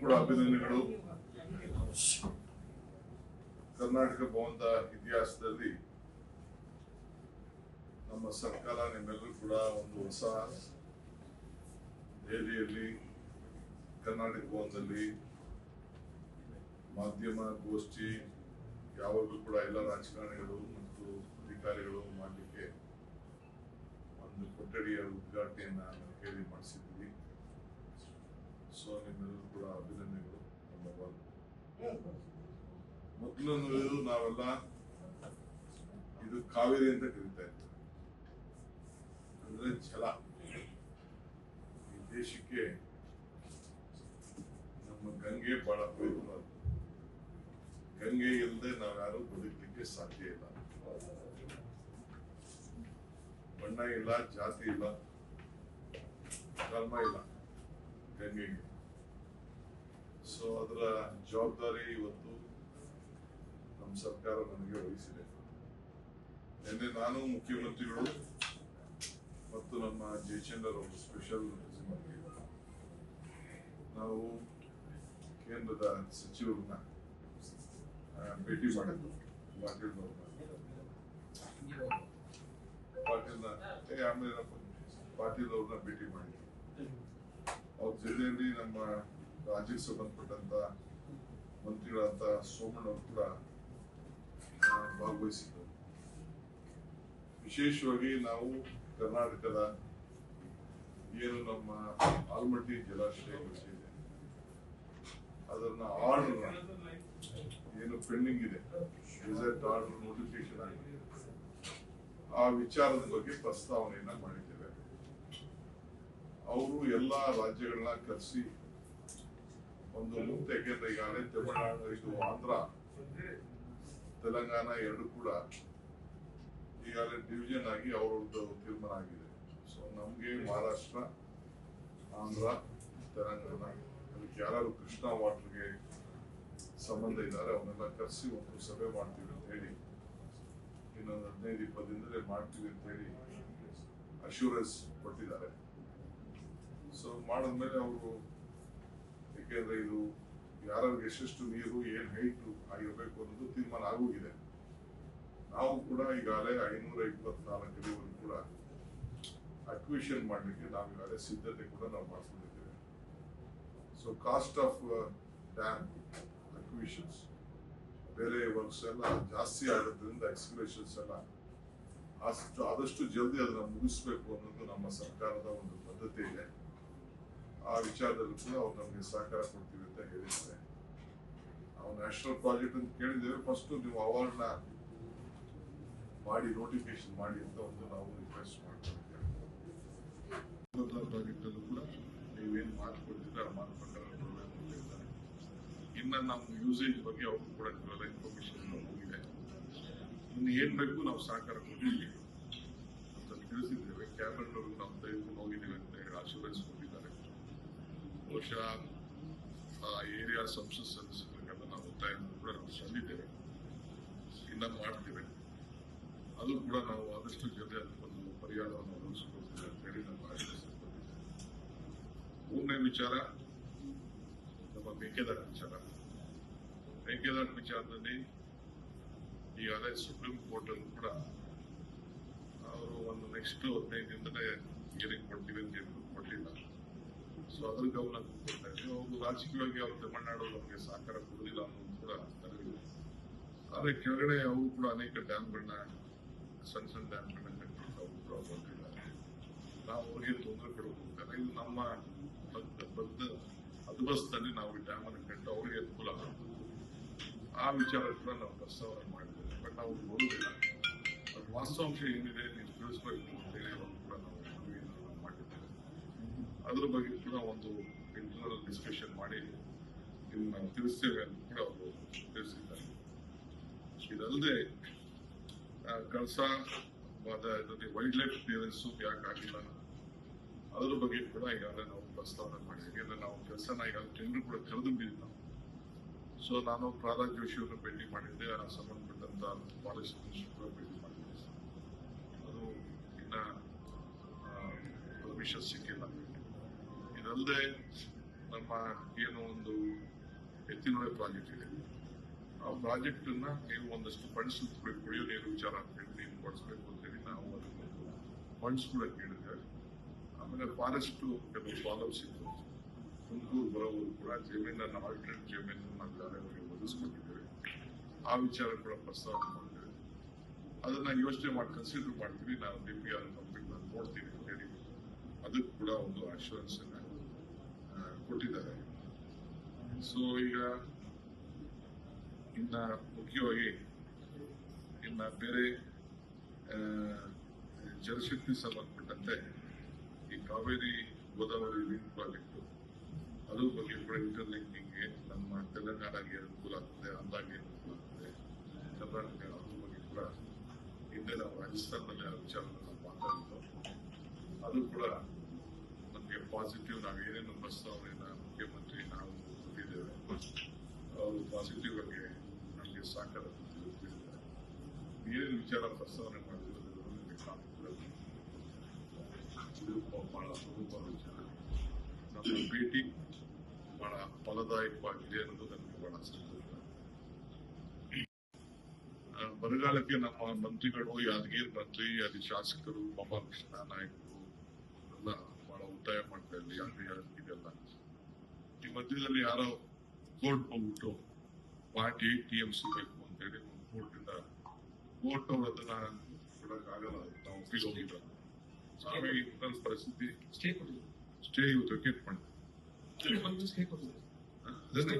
ಕೂಡ ಅಭಿನಂದನೆಗಳು. ಕರ್ನಾಟಕ ಭವನದ ಇತಿಹಾಸದಲ್ಲಿ ನಮ್ಮ ಸರ್ಕಾರ ನಿಮ್ಮೆಲ್ಲರೂ ಕೂಡ ಒಂದು ಹೊಸ ದೆಹಲಿಯಲ್ಲಿ ಕರ್ನಾಟಕ ಭವನದಲ್ಲಿ ಮಾಧ್ಯಮ ಗೋಷ್ಠಿ, ಯಾವಾಗಲೂ ಕೂಡ ಎಲ್ಲ ರಾಜಕಾರಣಿಗಳು ಮತ್ತು ಅಧಿಕಾರಿಗಳು ಮಾಡಲಿಕ್ಕೆ ಒಂದು ಕೊಠಡಿಯ ಉದ್ಘಾಟನೆಯನ್ನು ಕೇಳಿ ಹೇಳಿ ಮಾಡಿಸಿದ್ವಿ ಸೊ ನಿಮ್ಮೆಲ್ಲರೂ ಕೂಡ ಅಭಿನಂದನೆಗಳು ಒನ್ ಮೊದಲನೇದು ನಾವೆಲ್ಲ ಇದು ಕಾವೇರಿ ಅಂತ ಕರಿತಾ ಅಂದ್ರೆ ಛಲ. ಈ ದೇಶಕ್ಕೆ ನಮ್ಮ ಗಂಗೆ ಬಹಳ ಪವಿತ್ರವಾದ ಗಂಗೆ ಇಲ್ಲದೆ ನಾವ್ಯಾರು ಬದುಕಲಿಕ್ಕೆ ಸಾಧ್ಯ ಇಲ್ಲ. ಬಣ್ಣ ಇಲ್ಲ, ಜಾತಿ ಇಲ್ಲ, ಧರ್ಮ ಇಲ್ಲ ಗಂಗೆಗೆ. ಸೊ ಅದರ ಜವಾಬ್ದಾರಿ ಇವತ್ತು ನಮ್ಮ ಸರ್ಕಾರ ನನಗೆ ವಹಿಸಿದೆ. ನಿನ್ನೆ ನಾನು ಮುಖ್ಯಮಂತ್ರಿಗಳು ಮತ್ತು ನಮ್ಮ ಜಯಚಂದ್ರ ಅವರು ಸ್ಪೆಷಲ್ ನಾವು ಕೇಂದ್ರದ ಸಚಿವರನ್ನ ಭೇಟಿ ಮಾಡಿದ್ದು ಪಾಟೀಲ್ ಪಾಟೀಲ್ನ ಆಮೇಲೆ ಪಾಟೀಲ್ ಅವ್ರನ್ನ ಭೇಟಿ ಮಾಡಿದ್ರು ಅವ್ರ ಜಿಲ್ಲೆಯಲ್ಲಿ ನಮ್ಮ ರಾಜ್ಯಕ್ಕೆ ಸಂಬಂಧಪಟ್ಟಂತ ಮಂತ್ರಿಗಳಾದ ಸೋಮಣ್ಣ ಕೂಡ ಭಾಗವಹಿಸಿದ್ದರು. ವಿಶೇಷವಾಗಿ ನಾವು ಕರ್ನಾಟಕದ ಏನು ನಮ್ಮ ಆಲ್ಮಟ್ಟಿ ಜಲಾಶಯ ಇದೆ ಅದನ್ನ ಆರ್ಡರ್ ಏನು ಪೆಂಡಿಂಗ್ ಇದೆ ಆರ್ಡರ್ ನೋಟಿಫಿಕೇಶನ್ ಆಗಿದೆ. ಆ ವಿಚಾರದ ಬಗ್ಗೆ ಪ್ರಸ್ತಾವನೆಯನ್ನ ಮಾಡಿದ್ದೇವೆ. ಅವರು ಎಲ್ಲಾ ರಾಜ್ಯಗಳನ್ನ ಕರೆಸಿ ಒಂದು ಮುಕ್ತ ಯಾಕೆಂದ್ರೆ ಈಗಾಗಲೇ ತಮಿಳುನಾಡು ಇದು ಆಂಧ್ರ, ತೆಲಂಗಾಣ ಎರಡು ಕೂಡ ಈಗಾಗಲೇ ಡಿವಿಜನ್ ಆಗಿ ಅವರದ್ದು ತೀರ್ಮಾನ ಆಗಿದೆ. ಸೊ ನಮಗೆ ಮಹಾರಾಷ್ಟ್ರ, ಆಂಧ್ರ, ತೆಲಂಗಾಣ, ಅದಕ್ಕೆ ಯಾರು ಕೃಷ್ಣ ವಾಟರ್ಗೆ ಸಂಬಂಧ ಇದ್ದಾರೆ ಅವನ್ನೆಲ್ಲ ಕರೆಸಿ ಒಂದು ಸಭೆ ಮಾಡ್ತೀವಿ ಅಂತ ಹೇಳಿ, ಇನ್ನೊಂದು ಹದಿನೈದು, ಇಪ್ಪತ್ತು ದಿನದಲ್ಲಿ ಮಾಡ್ತೀವಿ ಅಂತ ಹೇಳಿ ಅಶ್ಯೂರೆನ್ಸ್ ಕೊಟ್ಟಿದ್ದಾರೆ. ಸೊ ಮಾಡಿದ್ಮೇಲೆ ಅವರು ಯಾಕೆಂದ್ರೆ ಇದು ಯಾರು ಎಷ್ಟೆಷ್ಟು ನೀರು, ಏನ್ ಹೈಟು ಆಗಿರ್ಬೇಕು ಅನ್ನೋದು ತೀರ್ಮಾನ ಆಗೋಗಿದೆ. ನಾವು ಕೂಡ ಈಗಾಗಲೇ ಐನೂರ ಇಪ್ಪತ್ನಾಲ್ಕು ಕೂಡ ಅಕ್ವಿಷನ್ ಮಾಡಲಿಕ್ಕೆ ನಾವು ಈಗಾಗಲೇ ಸಿದ್ಧತೆ ಕೂಡ ನಾವು ಮಾಡ್ಕೊಂಡಿದ್ದೇವೆ. So cost of dam acquisitions ಬೇರೆ ವರ್ಕ್ಸ್ ಎಲ್ಲ ಜಾಸ್ತಿ ಆಗೋದ್ರಿಂದ ಎಕ್ಸ್ಪ್ಲೇಷನ್ಸ್ ಎಲ್ಲ ಅಷ್ಟು, ಆದಷ್ಟು ಜಲ್ದಿ ಅದನ್ನ ಮುಗಿಸ್ಬೇಕು ಅನ್ನೋದು ನಮ್ಮ ಸರ್ಕಾರದ ಒಂದು ಪದ್ಧತಿ ಇದೆ. ಆ ವಿಚಾರದಲ್ಲೂ ಕೂಡ ಅವ್ರು ನಮಗೆ ಸಹಕಾರ ಕೊಡ್ತೀವಿ ಅಂತ ಹೇಳಿದ್ದಾರೆ. ನಾವು ನ್ಯಾಷನಲ್ ಪ್ರಾಜೆಕ್ಟ್ ಅಂತ ಕೇಳಿದ್ದೇವೆ. ಫಸ್ಟ್ ನೀವು ಅವಾರ್ಡ್ನ ಮಾಡಿ ನೋಟಿಫಿಕೇಶನ್ ಮಾಡಿ ಅಂತ ಒಂದು ನಾವು ರಿಕ್ವೆಸ್ಟ್ ಮಾಡ್ಕೊಂಡಿದ್ದೇವೆ. ಪ್ರಾಜೆಕ್ಟ್ ಅಲ್ಲೂ ಕೂಡ ನೀವೇನು ಮಾತು ಕೊಡ್ತಿದ್ರೆ ಆ ಮಾತು ಪ್ರಕಾರ ಇನ್ನ ನಮ್ಮ ಯೂಸೇಜ್ ಬಗ್ಗೆ ಅವ್ರು ಕೂಡ ನೀವೆಲ್ಲ ಇನ್ಫಾರ್ಮೇಶನ್ ಹೋಗಿದೆ. ಇನ್ನು ಏನ್ ಬೇಕು ನಾವು ಸಹಕಾರ ಕೊಡ್ತೀವಿ ಅಂತ ತಿಳಿಸಿದ್ದೇವೆ. ಕ್ಯಾಬಿನೆಟ್ ನಾವು ತೆಗೆದುಕೊಂಡು ಹೋಗಿದ್ದೀವಿ ಅಂತ ಹೇಳಿ ಬಹುಶಃ, ಆ ಏರಿಯಾ ಸಂಸತ್ ಸದಸ್ಯರಿಗೆಲ್ಲ ನಾವು ಒತ್ತಾಯ ಕೂಡ ನಾವು ಸಲ್ಲಿದ್ದೇವೆ ಇನ್ನ ಮಾಡ್ತೀವಿ. ಅದು ಕೂಡ ನಾವು ಆದಷ್ಟು ಜೊತೆ ಅದಕ್ಕೊಂದು ಪರಿಹಾರವನ್ನು ಒದಗಿಸಿಕೊಡ್ತೀವಿ ಅಂತ ಹೇಳಿ ನಮ್ಮ ಆಶ್ವಾಸನೆ ಮೂರನೇ ವಿಚಾರ, ನಮ್ಮ ಮೇಕೆದಾಟ ವಿಚಾರ. ಮೇಕೆದಾಟ ವಿಚಾರದಲ್ಲಿ ಈಗಾಗಲೇ ಸುಪ್ರೀಂ ಕೋರ್ಟ್ ಅಲ್ಲೂ ಕೂಡ ಅವರು ಒಂದು ನೆಕ್ಸ್ಟ್ ಹದಿನೈದು ದಿನದಲ್ಲೇ ಹಿಯರಿಂಗ್ ಕೊಡ್ತೀವಿ ಅಂತ ಹೇಳಿ ಕೊಟ್ಟಿಲ್ಲ ಸೊ ಅದ್ರ ಗಮನ ಅವರು ರಾಜಕೀಯವಾಗಿ ಅವ್ರು ತಮಿಳುನಾಡು ನಮಗೆ ಸಹಕಾರ ಕೊಡಲಿಲ್ಲ ಅನ್ನೋದು ಕೂಡ ತಲೆಗಿದೆ ಆದ್ರೆ ಕೆಳಗಡೆ ಅವರು ಕೂಡ ಅನೇಕ ಡ್ಯಾಮ್ಗಳನ್ನ ಸಣ್ಣ ಸಣ್ಣ ಡ್ಯಾಮ್ಗಳನ್ನ ಕಟ್ಟಿಟ್ಟು ಅವರು ಕೂಡ ಹೊರಟಿದ್ದಾರೆ ನಾವು ಅವ್ರಿಗೆ ತೊಂದರೆ ಕೊಡಬೇಕಾದ್ರೆ ಇದು ನಮ್ಮ ಬದ್ಧ ಅದ್ಭಸ್ತದಲ್ಲಿ ನಾವು ಈ ಡ್ಯಾಮ್ ಅನ್ನು ಕಟ್ಟು ಅವರಿಗೆ ಅನುಕೂಲ ಆಗ್ತದೆ ಆ ವಿಚಾರ ಕೂಡ ನಾವು ಪ್ರಸ್ತಾವನೆ ಮಾಡಿದ್ದೇವೆ. ಬಟ್ ನಾವು ನೋಡುವುದಿಲ್ಲ. ಅದು ವಾಸ್ತವಾಂಶ ಏನಿದೆ, ನೀವು ತಿಳಿಸ್ಬೇಕು ಅಂತೇಳಿ ಅವರು ಕೂಡ ನಾವು ಅದ್ರ ಬಗ್ಗೆ ಕೂಡ ಒಂದು ಇಂಟರ್ನಲ್ ಡಿಸ್ಕಷನ್ ಮಾಡಿ ನಿಮ್ಮ ತಿಳಿಸ್ತೇವೆ ಅಂತ ಕೂಡ ಅವರು ತಿಳಿಸಿದ್ದಾರೆ. ಇದಲ್ಲದೆ ಕಳಸ ವೈಲ್ಡ್ ಲೈಫ್ ಕ್ಲಿಯರೆನ್ಸ್ ಯಾಕೆ ಆಗಿಲ್ಲ? ಅದ್ರ ಬಗ್ಗೆ ಕೂಡ ಈಗಾಗಲೇ ನಾವು ಪ್ರಸ್ತಾವನೆ ಮಾಡಿದ್ವಿ. ಇಲ್ಲ ನಾವು ಕೆಲಸನ ಈಗ ಜನರು ಕೂಡ ಕರೆದು ಬಿಟ್ಟಿದ್ದು ನಾವು ಸೊ ನಾನು ಪ್ರಹ್ಲಾದ್ ಜೋಶಿ ಅವರನ್ನು ಭೇಟಿ ಮಾಡಿದ್ದೆ. ಆ ಸಂಬಂಧಪಟ್ಟಂತ ಕಾಲೇಜ್ ಕೂಡ ಭೇಟಿ ಮಾಡಿದ್ದೆ. ಅದು ಇನ್ನ ಪರ್ಮಿಷನ್ ಸಿಕ್ಕಿಲ್ಲ ಇದಲ್ಲದೆ ನಮ್ಮ ಏನು ಒಂದು ಎತ್ತಿನೊಳೆ ಪ್ರಾಜೆಕ್ಟ್ ಇದೆ. ಆ ಪ್ರಾಜೆಕ್ಟ್ ಅನ್ನ ನೀವು ಒಂದಷ್ಟು ಫಂಡ್ಸ್ ಕುಡಿಯೋ ನೀರು ವಿಚಾರ ಅಂತ ಹೇಳಿ ನೀವು ಕೊಡಿಸ್ಬೇಕು ಅಂತೇಳಿ ನಾವು ಅದಕ್ಕೆ ಫಂಡ್ಸ್ ಕೂಡ ಕೇಳಿದೆ ಆಮೇಲೆ ಫಾರೆಸ್ಟ್ ಕೆಲವು ಫಾಲೋಸ್ ಇತ್ತು. ತುಮಕೂರು ಬರೋವರು ಕೂಡ ಜಮೀನನ್ನ ಆಲ್ಟರ್ನೇಟ್ ಜಮೀನು ನಾವು ಒದಗಿಸ್ಕೊಂಡಿದ್ದೇವೆ ಆ ವಿಚಾರ ಕೂಡ ಪ್ರಸ್ತಾವ ಮಾಡಿದ್ದೇವೆ ಅದನ್ನ ಯೋಚನೆ ಮಾಡಿ ಕನ್ಸಿಡರ್ ಮಾಡ್ತೀವಿ. ನಾನು ಡಿ ಪಿ ಆರ್ ಕಂಪ್ಲೀಟ್ ನಾನು ನೋಡ್ತೀನಿ ಅಂತ ಹೇಳಿ. ಅದಕ್ಕೆ ಕೂಡ ಒಂದು ಅಶ್ಯೂರೆನ್ಸ್ ಅನ್ನ ಕೊಟ್ಟಿದ್ದಾರೆ. ಸೊ ಈಗ ಇನ್ನ ಮುಖ್ಯವಾಗಿ ಇನ್ನ ಬೇರೆ ಜಲಶಕ್ತಿ ಸಂಬಂಧಪಟ್ಟಂತೆ ಈ ಕಾವೇರಿ ಗೋದಾವರಿ ಲಿಂಕ್ ಪ್ರಾಜೆಕ್ಟ್ ಅದ್ರ ಬಗ್ಗೆ ಕೂಡ ಇಂಟರ್ಲಿಂಕಿಂಗ್ಗೆ ನಮ್ಮ ತೆಲಂಗಾಣಗೆ ಅನುಕೂಲ ಆಗ್ತದೆ ಅಂದಾಗೆ ಅನುಕೂಲ ಆಗ್ತದೆ, ಕರ್ನಾಟಕ ಅದ್ರ ಬಗ್ಗೆ ಕೂಡ ಹಿಂದೆ ನಾವು ರಾಜಸ್ಥಾನದಲ್ಲಿ ಆ ವಿಚಾರವನ್ನು ಮಾತಾಡಿದ್ದು ಅದು ಕೂಡ ಪಾಸಿಟಿವ್ ನಾವು ಏನೇನು ಪ್ರಸ್ತಾವನೆಯನ್ನ ಮುಖ್ಯಮಂತ್ರಿ ನಾವು ಕೊಟ್ಟಿದ್ದೇವೆ ಅವರು ಪಾಸಿಟಿವ್ ಆಗಿ ನಮಗೆ ತಿಳಿಸಿದ್ದಾರೆ ಏನೇನು ವಿಚಾರ ಪ್ರಸ್ತಾವನೆ ಮಾಡಿದ್ರು ಬಹಳ ಸ್ವರೂಪದ ವಿಚಾರ ನಮ್ಮ ಭೇಟಿ ಬಹಳ ಫಲದಾಯಕವಾಗಿದೆ ಅನ್ನೋದು ನನಗೆ ಬಹಳ ಸಂತೋಷ ಬರಗಾಲಕ್ಕೆ ನಮ್ಮ ಮಂತ್ರಿಗಳು ಯಾದಗಿರಿ ಮಂತ್ರಿ ಅಲ್ಲಿ ಶಾಸಕರು ಕೃಷ್ಣ ನಾಯಕರು ಎಲ್ಲ ಒತ್ತಾಯ ಮಾಡ್ತಾ ಇಲ್ಲ ಯಾರು ಇದೆಲ್ಲ. ಈ ಮಧ್ಯದಲ್ಲಿ ಯಾರೋ ಕೋರ್ಟ್ ಹೋಗ್ಬಿಟ್ಟು ಪಾರ್ಟಿ ಟಿ ಎಂ ಸಿ ಬೇಕು ಅಂತ ಹೇಳಿ ಕೋರ್ಟ್ ಇಂದ ಕೋರ್ಟ್ ಅವ್ರು ಅದನ್ನ ಕೊಡಕ್ಕಾಗಲ್ಲ ನಾವು ಒಪ್ಪಿಗೆ ಹೋಗಿಲ್ಲ ನನ್ನ ಪರಿಸ್ಥಿತಿ ಸ್ಟೇ ಸ್ಟೇ ಇವತ್ತು ವಿಕೆಟ್ ಮಾಡಿ ಸ್ಟೇ ಕೊಡಿ. ಅದನ್ನೇ.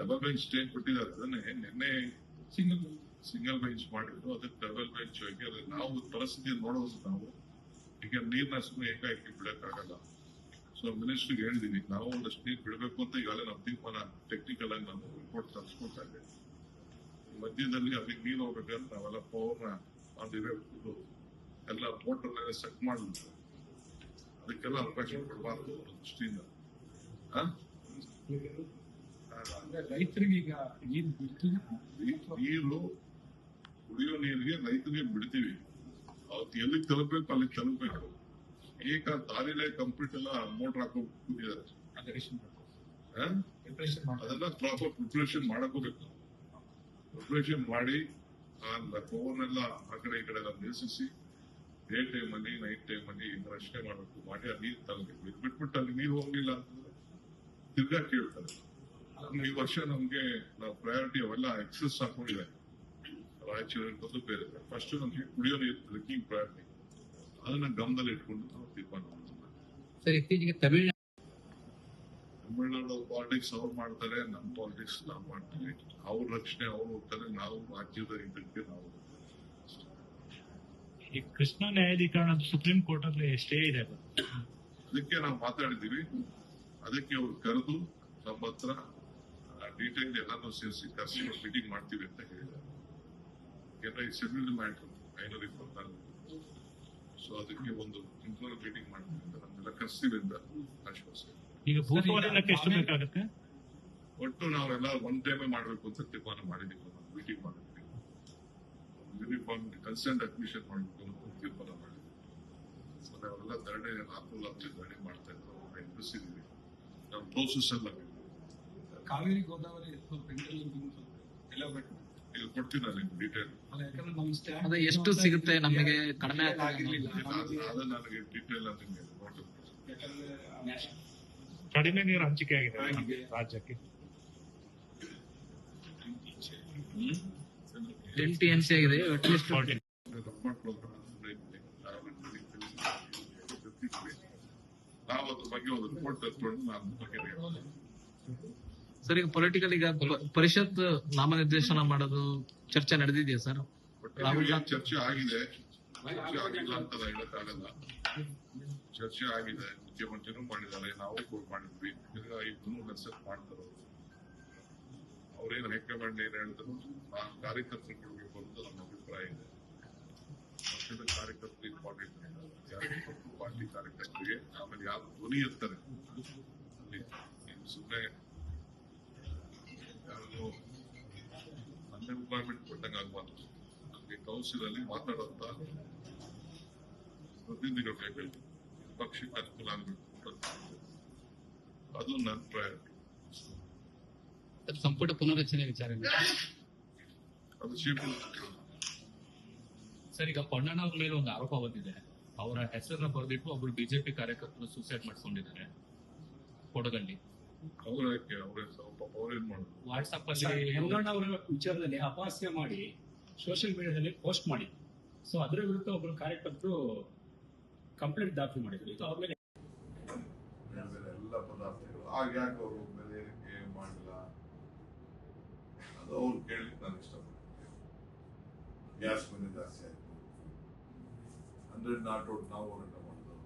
ಡಬಲ್ ಬೆಂಚ್ ಸ್ಟೇ ಕೊಟ್ಟಿದ್ದಾರೆ ಅದನ್ನೇ. ನಿನ್ನೆ ಸಿಂಗಲ್ ಸಿಂಗಲ್ ಬೆಂಚ್ ಮಾಡಿದ್ರು ಅದಕ್ಕೆ ಡಬಲ್ ಬೆಂಚ್ ಅದಕ್ಕೆ ನಾವು ಪರಿಸ್ಥಿತಿ ನೋಡೋದು ನಾವು ಈಗ ನೀರ್ನ ಸುಮ್ಮನೆ ಏಕಾಏಕಿ ಬಿಡಕ್ಕಾಗಲ್ಲ. ಸೊ ಮಿನಿಸ್ಟರ್ಗೆ ಹೇಳಿದೀನಿ ನಾವು ಒಂದಷ್ಟು ನೀರು ಬಿಡಬೇಕು ಅಂತ ಈಗಾಗಲೇ ನಾವು ತೀರ್ಮಾನ ಟೆಕ್ನಿಕಲ್ ಆಗಿ ನಾನು ರಿಪೋರ್ಟ್ ತರಿಸ್ಕೊಳ್ತಾ ಇದ್ದೀನಿ ಮಧ್ಯದಲ್ಲಿ ಅದಕ್ಕೆ ನೀರು ಹೋಗ್ಬೇಕಾದ್ರೆ ನಾವೆಲ್ಲ ಪವರ್ನ ಅದಿರಬೇಕು ಎಲ್ಲ ಮೋಟರ್ ಸೆಟ್ ಮಾಡ್ಬಿಟ್ಟು ಅದಕ್ಕೆಲ್ಲ ಅವಕಾಶ ಕೊಡಬಾರ್ದು ದೃಷ್ಟಿಯಿಂದ? ರೈತರಿಗೆ ನೀರು ಕುಡಿಯೋ ನೀರಿಗೆ ರೈತರಿಗೆ ಬಿಡ್ತೀವಿ. ಅವತ್ತು ಎಲ್ಲಿಗೆ ತಲುಪಬೇಕು ಅಲ್ಲಿ ತಲುಪಬೇಕು. ಈಗ ದಾರಿಲೇ ಕಂಪ್ಲೀಟ್ ಎಲ್ಲ ಮೋಟರ್ ಹಾಕೊಂಡು ಕೂತಿದ್ದಾರೆ. ಮಾಡಿ ಅದೆಲ್ಲ ಪ್ರಾಪರ್ ಪ್ರಿಪರೇಷನ್ ಮಾಡಕೋಬೇಕು ಪ್ರಿಪರೇಷನ್ ಮಾಡಿ ಪವರ್ನೆಲ್ಲ ಆ ಕಡೆ ಈ ಕಡೆ ಎಲ್ಲ ನಿಲ್ಲಿಸಿ ಡೇ ಟೈಮ್ ಅಲ್ಲಿ ನೈಟ್ ಟೈಮ್ ಅಲ್ಲಿ ರಕ್ಷಣೆ ಮಾಡಬೇಕು. ಮಾಡಿ ಆ ನೀರು ತಲುಪಬೇಕು ಇದು ಬಿಟ್ಬಿಟ್ಟು ಅಲ್ಲಿ ನೀರು ಹೋಗ್ಲಿಲ್ಲ ಅಂತಂದ್ರೆ ತಿರ್ಗಾ ಕೇಳ್ತಾರೆ. ಈ ವರ್ಷ ನಮ್ಗೆ ನಾವು ಪ್ರಯಾರಿಟಿ ಅವೆಲ್ಲ ಎಕ್ಸಸ್ ಹಾಕೊಂಡಿದೆ ರಾಯಚೂರು ಇರ್ಬೋದು ಬೇರೆ ಫಸ್ಟ್ ನಮ್ಗೆ ಕುಡಿಯೋ ನೀರು ಡ್ರಿಂಕಿಂಗ್ ಪ್ರಯಾರಿಟಿ ಅದನ್ನ ಗಮನದಲ್ಲಿ ಇಟ್ಕೊಂಡು ನಾವು ತೀರ್ಮಾನ ಮಾಡೋಣ ಸರ್ ಇತ್ತೀಚೆಗೆ ತಮಿಳ್ನಾಡು ತಮಿಳ್ನಾಡು ಪಾಲಿಟಿಕ್ಸ್ ಅವ್ರು ಮಾಡ್ತಾರೆ ನಮ್ಮ ಪಾಲಿಟಿಕ್ಸ್ ನಾವು ಮಾಡ್ತೀವಿ. ಅವ್ರ ರಕ್ಷಣೆ ಅವ್ರು ಹೋಗ್ತಾರೆ. ನಾವು ರಾಜ್ಯದ ಇದಕ್ಕೆ ನಾವು ಈ ಕೃಷ್ಣ ನ್ಯಾಯಾಧೀಕರಣ ಸುಪ್ರೀಂ ಕೋರ್ಟ್ ಅಲ್ಲಿ ಸ್ಟೇ ಇದೆ ಅದಕ್ಕೆ ನಾವು ಮಾತಾಡಿದೀವಿ ಅದಕ್ಕೆ ಅವ್ರು ಕರೆದು ನಮ್ಮ ಹತ್ರ ಡೀಟೇಲ್ ಎಲ್ಲಾನು ಸೇರಿಸಿ ಕರೆಸಿ ಮೀಟಿಂಗ್ ಮಾಡ್ತೀವಿ ಅಂತ ಹೇಳಿದ್ದಾರೆ. ಈ ಶೆಡ್ಯೂಲ್ಡ್ ಮ್ಯಾಟ್ರ್ ಐನೂರ ಇಪ್ಪತ್ನಾಲ್ಕು ಸೊ ಅದಕ್ಕೆ ಒಂದು ಇಂಟರ್ನಲ್ ಮೀಟಿಂಗ್ ಮಾಡ್ತಾರೆ ಅಂತ ನಮ್ಮೆಲ್ಲ ಅಂತ ಆಶ್ವಾಸ ಈಗ ಭೂಸ್ವಾಧೀನಕ್ಕೆ ಎಷ್ಟು ಬೇಕಾಗುತ್ತೆ? ಒಟ್ಟು ನಾವೆಲ್ಲ ಒನ್ ಟೈಮೇ ಮಾಡಬೇಕು ಅಂತ ತೀರ್ಮಾನ ಮಾಡಿದೀವಿ ಮೀಟಿಂಗ್ ಮಾಡಿದ್ವಿ ಯೂನಿಫಾರ್ಮ್ ಕನ್ಸೆಂಟ್ ಅಡ್ಮಿಷನ್ ಮಾಡಬೇಕು ಅಂತ ತೀರ್ಮಾನ ಮಾಡಿದ್ವಿ ಮತ್ತೆ ಅವರೆಲ್ಲ ಧರಣಿ ರಾತ್ರಿ ರಾತ್ರಿ ಧರಣಿ ಮಾಡ್ತಾ ಇದ್ರು. ಅವ್ರನ್ನ ಎದುರಿಸಿದ್ವಿ ನಮ್ಮ ಪ್ರೋಸೆಸ್ ಎಲ್ಲ ಕಾವೇರಿ ಗೋದಾವರಿ ಎಲ್ಲ ಬೇಕು ಈಗ ಕೊಡ್ತೀನಿ ನಾನು ಡೀಟೇಲ್ ಎಷ್ಟು ಸಿಗುತ್ತೆ ನಮಗೆ ಕಡಿಮೆ ಆಗಿರ್ಲಿಲ್ಲ ಅದು ನನಗೆ ಡೀಟೇಲ್ ಅಂತ ನಿಮಗೆ ಕಡಿಮೆ ನೀರು ಹಂಚಿಕೆ ಆಗಿದೆ. ರಾಜ್ಯಕ್ಕೆ. ಟೆನ್ ಟಿ ಎಂ ಸಿ ಆಗಿದೆ ಅಟ್ಲೀಸ್ಟ್. ನಾವು ಅದ್ರ ಬಗ್ಗೆ ಒಂದು ರಿಪೋರ್ಟ್ ತರ್ಕೊಂಡು ನಾನು ಬಗ್ಗೆ ಸರ್ ಈಗ ಪೊಲಿಟಿಕಲ್ ಈಗ ಪರಿಷತ್ ನಾಮನಿರ್ದೇಶನ ಮಾಡೋದು ಚರ್ಚೆ ನಡೆದಿದೆಯಾ ಸರ್? ರಾಹುಲ್ ಚರ್ಚೆ ಆಗಿದೆ. ಚರ್ಚೆ ಆಗಿಲ್ಲ ಅಂತ ಹೇಳಕ್ಕಾಗಲ್ಲ. ಚರ್ಚೆ ಆಗಿದೆ. ಮುಖ್ಯಮಂತ್ರಿನೂ ಮಾಡಿದ್ದಾರೆ. ನಾವು ಕೂಡ ಮಾಡಿದ್ವಿ. ಇಬ್ಬರು ಮೆಸೇಜ್ ಮಾಡ್ತಾರೆ ಅವ್ರೇನು ಹೈಕಮಾಂಡ್ ಏನ್ ಹೇಳಿದ್ರು ಆ ಕಾರ್ಯಕರ್ತರು ಬಂದು ನಮ್ಮ ಅಭಿಪ್ರಾಯ ಇದೆ. ಪಕ್ಷದ ಕಾರ್ಯಕರ್ತರು ಇಂಪಾರ್ಟೆಂಟ್ ಪಾರ್ಟಿ ಕಾರ್ಯಕರ್ತರಿಗೆ ಆಮೇಲೆ ಯಾರು ಧ್ವನಿ ಇರ್ತಾರೆ ಸುಮ್ಮನೆ ಯಾರು ಅನ್ಎಂಪ್ಲಾಯ್ಮೆಂಟ್ ಕೊಟ್ಟಂಗೆ ಆಗ್ಬಾರ್ದು. ನಮಗೆ ಕೌನ್ಸಿಲ್ ಅಲ್ಲಿ ಮಾತಾಡುವಂತ ಪ್ರತಿನಿಧಿಗಳು ಬೇಕು ಪಕ್ಷಕ್ಕೆ ಅನುಕೂಲ ಆಗಬೇಕು ಅದು ನನ್ನ ಪ್ರಯಾರಿಟಿ ಸಂಪುಟ ಪುನರಚನೆ ವಿಚಾರ. ಅದು ಚೀಫ್ ಮಿನಿಸ್ಟರ್ ಸರ್ ಈಗ ಪಣ್ಣಣ್ಣ ಅವ್ರ ಮೇಲೆ ಒಂದು ಆರೋಪ ಬಂದಿದೆ. ಅವರ ಹೆಸರನ್ನ ಬರೆದಿಟ್ಟು ಒಬ್ರು ಬಿಜೆಪಿ ಕಾರ್ಯಕರ್ತರು ಸೂಸೈಡ್ ಮಾಡ್ಕೊಂಡಿದ್ದಾರೆ. ಕೊಡಗಲ್ಲಿ. ಅವ್ರ ಅವರೇ ಸ್ವಲ್ಪ ಅವ್ರೇನ್ ಮಾಡೋದು. ವಾಟ್ಸಪ್ ಅಲ್ಲಿ ಹೆಂಗಣ್ಣ ಅವರ ವಿಚಾರದಲ್ಲಿ ಅಪಾಸ್ಯ ಮಾಡಿ ಸೋಷಿಯಲ್ ಮೀಡಿಯಾದಲ್ಲಿ ಪೋಸ್ಟ್ ಮಾಡಿ ಸೊ ಅದರ ವಿರುದ್ಧ ಒಬ್ಬರು ಕಾರ್ಯಕರ್ತರು ಕಂಪ್ಲೇಂಟ್ ದಾಖಲು ಮಾಡಿದ್ರು. ಇದು ಅವ್ರ ಮೇಲೆ ಎಲ್ಲ ಪದಾರ್ಥಗಳು. ಆಗ ಯಾಕೆ ಅವರು ಮೇಲೆ ಏರಿಕೆ ಮಾಡಿಲ್ಲ ಅದು ಅವ್ರು ಕೇಳಲಿಕ್ಕೆ ನಾನು ಇಷ್ಟಪಡ್ತೀನಿ. ಗ್ಯಾಸ್ ಮನೆ ಜಾಸ್ತಿ ಆಯ್ತು. ಹಂಡ್ರೆಡ್ ನಾಟ್ ಔಟ್ ನಾವು ಹೋರಾಟ ಮಾಡಿದ್ರು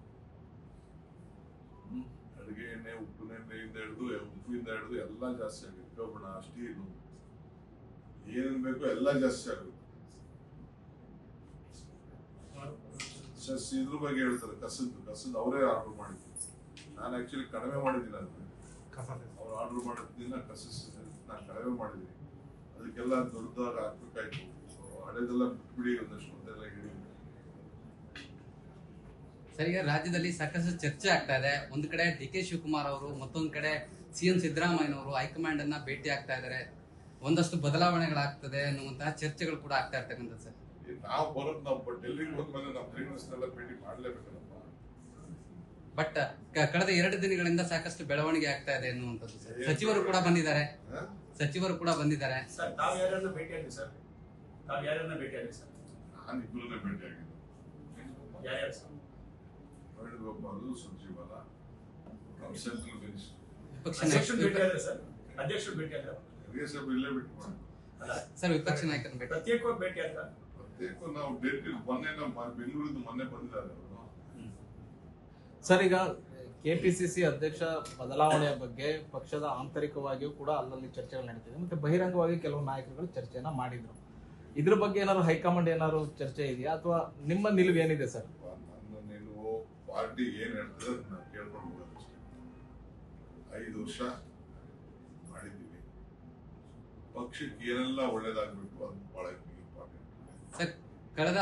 ಹ್ಮ್. ಅಡುಗೆ ಎಣ್ಣೆ ಉಪ್ಪು ಎಣ್ಣೆಯಿಂದ ಹಿಡಿದು ಉಪ್ಪಿಂದ ಹಿಡಿದು ಎಲ್ಲ ಜಾಸ್ತಿ ಆಗುತ್ತೆ. ಕಬ್ಬಣ ಸ್ಟೀಲು ಏನೇನು ಬೇಕೋ ಎಲ್ಲ ಜಾಸ್ತಿ ಆಗುತ್ತೆ. ಸಸ್ ಇದ್ರ ಬಗ್ಗೆ ಹೇಳ್ತಾರೆ ಕಸದ್ದು. ಕಸದ್ದು ಅವರೇ ಆರ್ಡರ್ ಮಾಡಿದ್ರು ನಾನು ಆಕ್ಚುಲಿ ಕಡಿಮೆ ಮಾಡಿದ್ದೀನಿ ಅದನ್ನ ಅವ್ರು ಆರ್ಡರ್ ಮಾಡಿದ್ದಿನ ಕಸ ನಾನು ಕಡಿಮೆ ಮಾಡಿದ್ದೀನಿ. ಅದಕ್ಕೆಲ್ಲ ದೊಡ್ಡದಾಗ ಹಾಕ್ಬೇಕಾಯ್ತು ಹಳೆದೆಲ್ಲ ಬಿಟ್ಬಿಡಿ ಒಂದಷ್ಟು ಮೊದಲೆಲ್ಲ ಹೇಳಿ ಸರ್ ಈಗ ರಾಜ್ಯದಲ್ಲಿ ಸಾಕಷ್ಟು ಚರ್ಚೆ ಆಗ್ತಾ ಇದೆ. ಒಂದ್ ಕಡೆ ಡಿ ಕೆ ಶಿವಕುಮಾರ್ ಅವರು ಮತ್ತೊಂದ್ ಕಡೆ ಸಿಎಂ ಸಿದ್ದರಾಮಯ್ಯನವರು ಹೈಕಮಾಂಡ್ ಅನ್ನ ಭೇಟಿ ಆಗ್ತಾ ಇದ್ದಾರೆ ಒಂದಷ್ಟು ಬದಲಾವಣೆಗಳಾಗ್ತದೆ ಅನ್ನುವಂತಹ ಚರ್ಚೆಗಳು ಕೂಡ ಆಗ್ತಾ ಇರ್ತಕ್ಕಂಥದ್ದು ಸರ್. ನಾವು ಬರೋದು ನಾವು ಡೆಲ್ಲಿಗೆ ಹೋದ್ಮೇಲೆ ನಮ್ಮ ಲೀಡರ್ಸ್ನೆಲ್ಲ ಭೇಟಿ ಮಾಡ್ಲೇಬೇಕಲ್ಲಪ್ಪ. ಬಟ್ ಕಳೆದ ಎರಡು ದಿನಗಳಿಂದ ಸಾಕಷ್ಟು ಬೆಳವಣಿಗೆ ಆಗ್ತಾ ಇದೆ ಅನ್ನುವಂಥದ್ದು ಸರ್. ಸಚಿವರು ಕೂಡ ಬಂದಿದ್ದಾರೆ. ಸಚಿವರು ಕೂಡ ಬಂದಿದ್ದಾರೆ. ಸರ್ ತಾವು ಯಾರನ್ನ ಭೇಟಿಯಾಗಿ ಸರ್? ತಾವು ಯಾರನ್ನ ಭೇಟಿಯಾಗಿ ಸರ್? ನಾನು ಇಬ್ಬರನ್ನೇ ಭೇಟಿ ಯಾರ್ಯಾರು ಸರ್? ವೇಣುಗೋಪಾಲ್ ಸುರ್ಜಿವಾಲ ನಮ್ಮ ಸೆಂಟ್ರಲ್ ಮಿನಿಸ್ಟರ್ ಅಧ್ಯಕ್ಷರು ಪಿ ಇಲ್ಲೇ ಸರ್ ವಿಪಕ್ಷ ನಾಯಕನ ಭೇಟಿ ಪ್ರತ್ಯೇಕವಾಗಿ ಭೇಟಿಯಾದ್ರ ಪ್ರತ್ಯೇಕ ನಾವು ಡೆಲ್ಲಿ ಮೊನ್ನೆ ನಮ್ಮ ಬೆಂಗಳೂರಿಂದ ಮೊನ್ನೆ ಬಂದಿದ್ದಾರೆ ಸರ್ ಈಗ ಕೆಪಿಸಿಸಿ ಅಧ್ಯಕ್ಷ ಬದಲಾವಣೆಯ ಬಗ್ಗೆ ಪಕ್ಷದ ಆಂತರಿಕವಾಗಿಯೂ ಕೂಡ ಅಲ್ಲಲ್ಲಿ ಚರ್ಚೆಗಳು ನಡೀತಿದೆ. ಮತ್ತೆ ಬಹಿರಂಗವಾಗಿ ಕೆಲವು ನಾಯಕರುಗಳು ಚರ್ಚೆಯನ್ನ ಮಾಡಿದ್ರು. ಇದ್ರ ಬಗ್ಗೆ ಏನಾದ್ರು ಹೈಕಮಾಂಡ್ ಏನಾದ್ರು ಚರ್ಚೆ ಇದೆಯಾ? ಅಥವಾ ನಿಮ್ಮ ನಿಲುವು ಏನಿದೆ ಸರ್? ಪಾರ್ಟಿ ಏನ್ ಹೇಳ್ತದೆ ಅದನ್ನ ಕೇಳ್ಕೊಂಡು ಹೋಗೋದಷ್ಟೇ ಐದು ವರ್ಷ ಮಾಡಿದ್ದೀವಿ. ಪಕ್ಷಕ್ಕೆ ಏನೆಲ್ಲ ಒಳ್ಳೇದಾಗ್ಬೇಕು ಅದು ಬಹಳ ಇಂಪಾರ್ಟೆಂಟ್ ಕಳೆದ